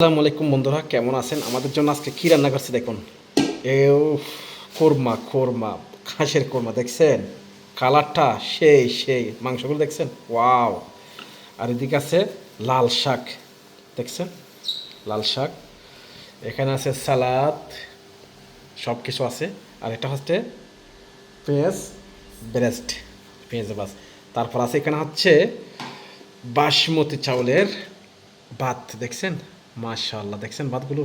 আসসালামু আলাইকুম বন্ধুরা, কেমন আছেন? আমাদের জন্য আজকে কী রান্না করছে দেখুন। এও কোরমা কোরমা, খাসের কোরমা, দেখছেন? কালারটা সেই সেই। মাংসগুলো দেখছেন? ওয়াও। আর এদিকে আছে লাল শাক, দেখছেন? লাল শাক। এখানে আছে সালাদ সব কিছু আছে। আর এটা হচ্ছে পেঁয়াজ ব্রেস্ট, পেঁয়াজ বাস। তারপর আছে এখানে হচ্ছে বাসমতি চাউলের ভাত, দেখছেন? মাশাআল্লাহ দেখছেন ভাতগুলো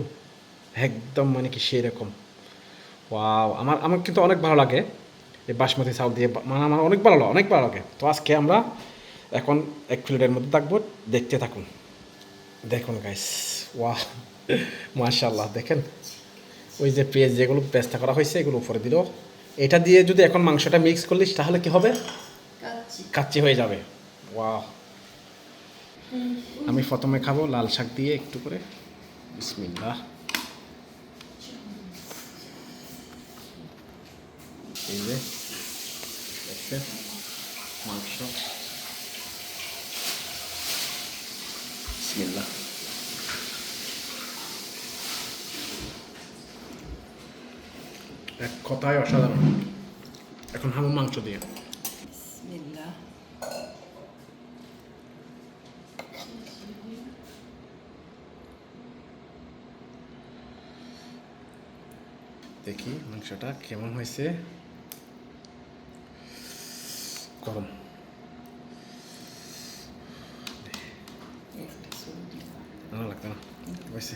একদম মানে কি সেই রকম। ওয়াও আমার আমার কিন্তু অনেক ভালো লাগে এই বাসমতি চাউল দিয়ে। মানে আমার অনেক ভালো লাগে অনেক ভালো লাগে। তো আজকে আমরা এখন এক প্লেটের মধ্যে থাকব দেখতে থাকুন। দেখুন গাইস ওয়াও মাশাআল্লাহ দেখেন। ওই যে পেঁয়াজ যেগুলো ব্যস্ত করা হয়েছে এগুলো উপরে দিল। এটা দিয়ে যদি এখন মাংসটা মিক্স করলিস তাহলে কি হবে? কাচ্চি হয়ে যাবে। ওয়াও। আমি প্রথমে খাব লাল শাক দিয়ে একটু করে। বিসমিল্লাহ। এই যে মাংস। এক কথায় অসাধারণ। এখন হামু মাংস দিয়ে বিসমিল্লাহ দেখি মাংসটা কেমন হয়েছে। গরম। ভালো লাগতো না? হয়েছে?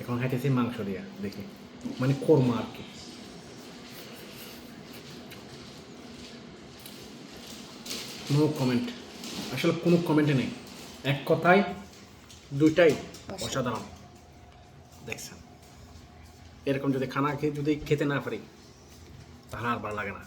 এখন খাইতেছি মাংস দিয়া দেখি। মানে কোরমা আর কি। নো কমেন্ট আসলে কোনো কমেন্টে নেই। এক কথায় দুইটাই অসাধারণ। দেখছেন। এরকম যদি খানা খেয়ে যদি খেতে না পারি তাহলে আর ভালো লাগে না।